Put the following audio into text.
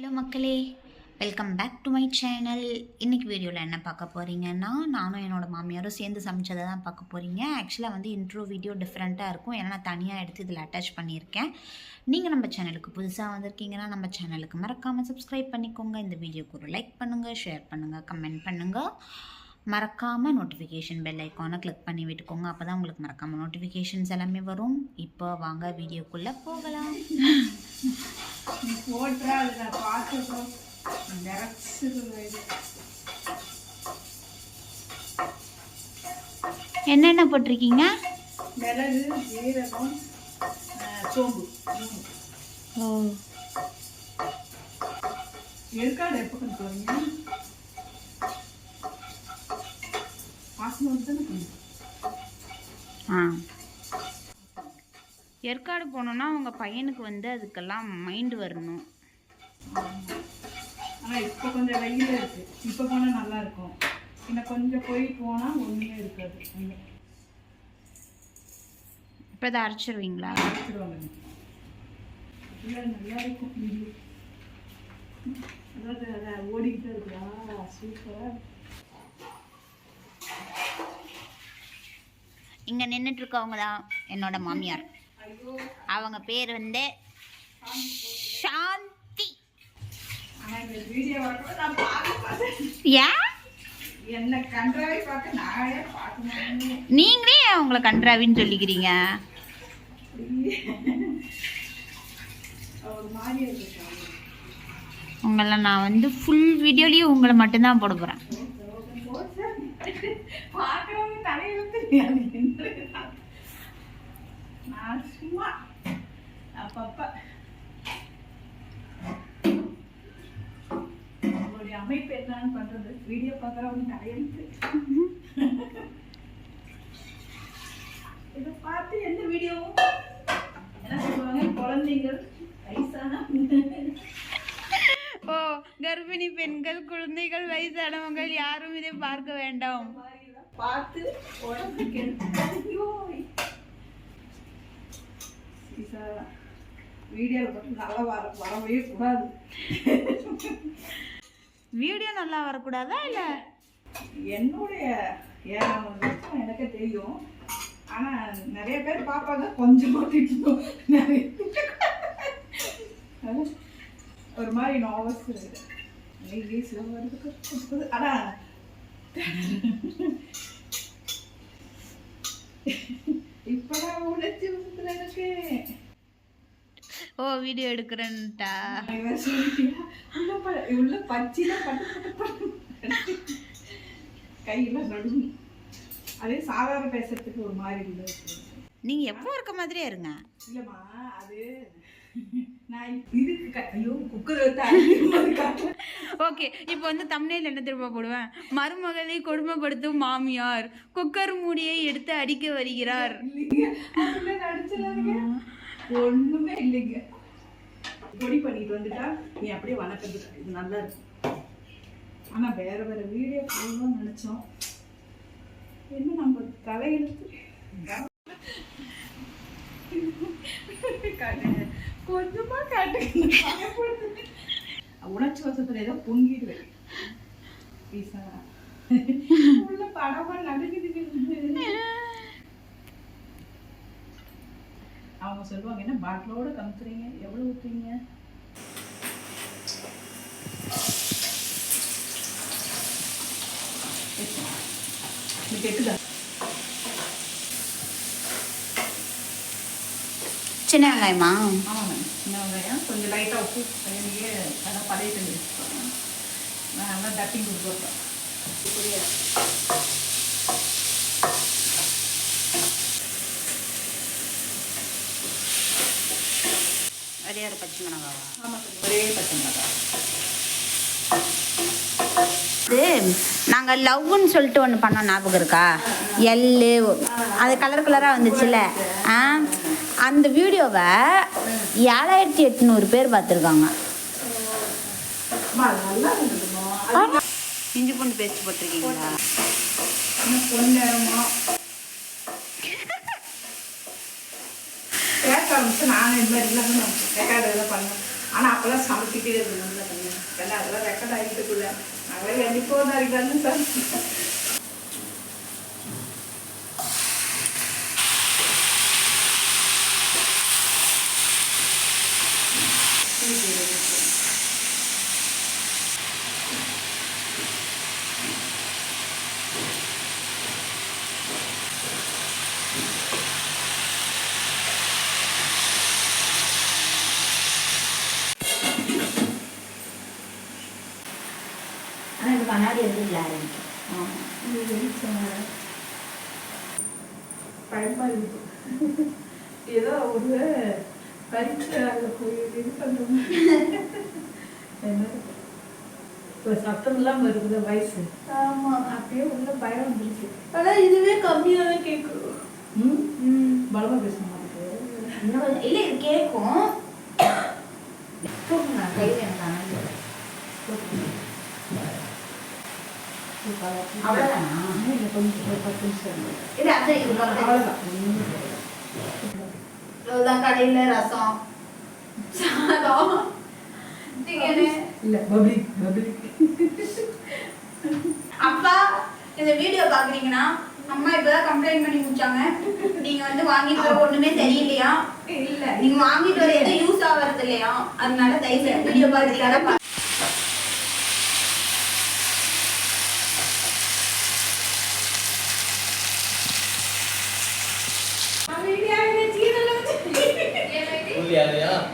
Hello மக்களே welcome back to my channel இன்றைக்கி வீடியோவில் என்ன பார்க்க போகிறீங்கன்னா நானும் என்னோடய மாமியாரும் சேர்ந்து சமைச்சதை தான் பார்க்க போகிறீங்க ஆக்சுவலாக வந்து இன்ட்ரோ வீடியோ டிஃப்ரெண்ட்டாக இருக்கும். ஏன்னா நான் தனியாக எடுத்து இதில் அட்டாச் பண்ணியிருக்கேன். நீங்கள் நம்ம சேனலுக்கு புதுசாக வந்திருக்கீங்கன்னா நம்ம சேனலுக்கு மறக்காமல் சப்ஸ்கிரைப் பண்ணிக்கோங்க. இந்த வீடியோக்கு ஒரு லைக் பண்ணுங்கள் ஷேர் பண்ணுங்கள் கமெண்ட் பண்ணுங்கள் மறக்காமல் நோட்டிஃபிகேஷன் பெல் ஐக்கானை கிளிக் பண்ணி விட்டுக்கோங்க. அப்போ தான் உங்களுக்கு மறக்காமல் நோட்டிஃபிகேஷன்ஸ் எல்லாமே வரும். இப்போ வாங்க வீடியோக்குள்ளே போகலாம். நீ போட்டா அது நான் பார்த்தப்போ நிறச்சிது இது என்னென்ன போட்டிருக்கீங்க? மிளகு ஜீரகம் சோம்பு. ஓ. ஏற்காடு எப்போ கொண்டு போறீங்க பாசனம் தானே கொஞ்சம் ஆ. ஏற்காடு போனோன்னா அவங்க பையனுக்கு வந்து அதுக்கெல்லாம் மைண்டு வரணும். ஆனால் இப்போ கொஞ்சம் வெயில் இருக்கு. இப்போ போனால் நல்லா இருக்கும். இன்னும் கொஞ்சம் போய் போனால் ஒன்றுமே இருக்காது. இப்போ இதை அரைச்சிருவீங்களா? இல்லை நல்லா இருக்கும். வீடியோ அதாவது அதை ஓடிக்கிட்டே இருக்குதா சூப்பராக இங்கே நின்றுட்டு இருக்கவங்க தான் என்னோட மாமியார். அவங்க பேர் வந்து சாந்தி. ஏன் நீங்களே அவங்கள கன்றாவின்னு சொல்லிக்கிறீங்க? உங்களை நான் வந்து ஃபுல் வீடியோலேயும் உங்களை மட்டும்தான் போட போகிறேன் பார்க்கறவங்க தலையில தெரியாது நான் சும்மா அப்பப்ப உங்களுடைய அமைப்பு என்னன்னு பண்றது வீடியோ பார்க்கறவங்க தலையெழுத்து இதை பார்த்து எந்த வீடியோவும் என்ன சொல்லுவாங்க குழந்தைகள் வயசான ஓ கர்ப்பிணி பெண்கள் குழந்தைகள் வயசானவங்க யாரும் இதை பார்க்க வேண்டாம் பார்த்து வீடியோவில் மட்டும் நல்லா வர வரவே கூடாது. வீடியோ நல்லா வரக்கூடாதா இல்லை? என்னுடைய வருஷம் எனக்கே தெரியும். ஆனால் நிறைய பேர் பார்ப்பாங்க கொஞ்சமாக திட்டணும் நிறைய ஒரு மாதிரி நாவஸ் இங்கிலீஷில் வருது ஆனால் இப்பதான் வசத்துல எனக்கு ஓ வீடியோ எடுக்கிறேன்ட்டா உள்ள பச்சில கையில அதே சாதாரண பேசுறதுக்கு ஒரு மாதிரி இல்லை நீங்கள் எப்போ இருக்க மாதிரியே இருங்க. இல்லம்மா அது நான் இதுக்கு ஐயோ குக்கர். ஓகே இப்போ வந்து தமிழில் என்ன திரும்ப போடுவேன்? மருமகளை கொடுமைப்படுத்தும் மாமியார். குக்கர் மூடியை எடுத்து அடிக்க வருகிறார். ஒண்ணுமே இல்லைங்க. பொடி பண்ணிட்டு வந்துட்டா நீ அப்படியே வணக்கிறது இது நல்லா இருக்கும் ஆனா வேற வேற வீடியோ போடணும்னு நினைச்சோம். என்ன நம்ம தலையெழுத்து. கொஞ்சமா காட்டுங்க. உணர்ச்சி வசத்துல ஏதோ பொங்கிடுவேன். பீசா உள்ள படமா நடுங்குது அவங்க சொல்லுவாங்க என்ன பாட்டிலோட கமுத்துறீங்க எவ்வளவு ஊத்துறீங்க? இது கெட்டுதா சின்ன வெங்காயமா? ஆமாங்க சின்ன வெங்காயம் கொஞ்சம் லைட்டாக உப்பு கையிலேயே நல்லா பழைய தண்ணி வச்சுக்கோங்க. நான் நல்லா டப்பிங் கொடுத்துருப்பேன் புரியாது ஒரே ஒரு பச்சை மிளகாவா? ஆமாம் ஒரே பச்சை மிளகாய் இது நாங்கள் லவ்னு சொல்லிட்டு ஒன்று பண்ணோம் ஞாபகம் இருக்கா? எல்லு அது கலர் கலராக வந்துச்சுல்ல. அந்த வீடியோவை ஏழாயிரத்தி எட்நூறு பேர் பார்த்துருக்காங்க. இஞ்சி பூண்டு பேஸ்ட் போட்டிருக்கீங்களா? ஆரம்பிச்சு நானும் இது மாதிரி இல்லாமல் ரெக்கார்டு எல்லாம் பண்ணேன். ஆனால் அப்போல்லாம் சமைச்சிட்டே இருந்தோம்ல தண்ணி ஏன்னா அதெல்லாம் ரெக்கார்ட் ஆகிட்டுக்குள்ள நாங்களே என்னைக்கோ நாளைக்கு சார் ஆனால் இது பயமா இருக்கு ஏதோ ஒரு அதில் போய் இது பண்ணுறோம் என்ன இப்போ சத்தம்லாம் வருது வயசு ஆமாம் அப்படியே உள்ள பயம் வந்துருச்சு. ஆனால் இதுவே கம்மியாக தான் கேட்கும் ம்? ம். பலமா பேச மாட்டேங்குது இல்லை இது கேட்கும் கையில் எனக்கு கண்ணாடி வரும். அவ்வளோதானா இன்னும் கொஞ்சம் ஒரு பத்து நிமிஷம் இருக்கு. இல்லை அது இது அவ்வளோதான் கடையில் ரசம். சாதம். அப்பா இந்த வீடியோ பார்க்குறீங்கன்னா அம்மா இப்பதான் கம்ப்ளைண்ட் பண்ணி முடிச்சாங்க. நீங்க வந்து வாங்கிட்டு வர ஒண்ணுமே சரியில்லையா இல்லை. நீங்க வாங்கிட்டு வர எதுவும் யூஸ் ஆகிறது இல்லையா? அதனால தயவு வீடியோ பார்க்குறீங்கன்னா 点的呀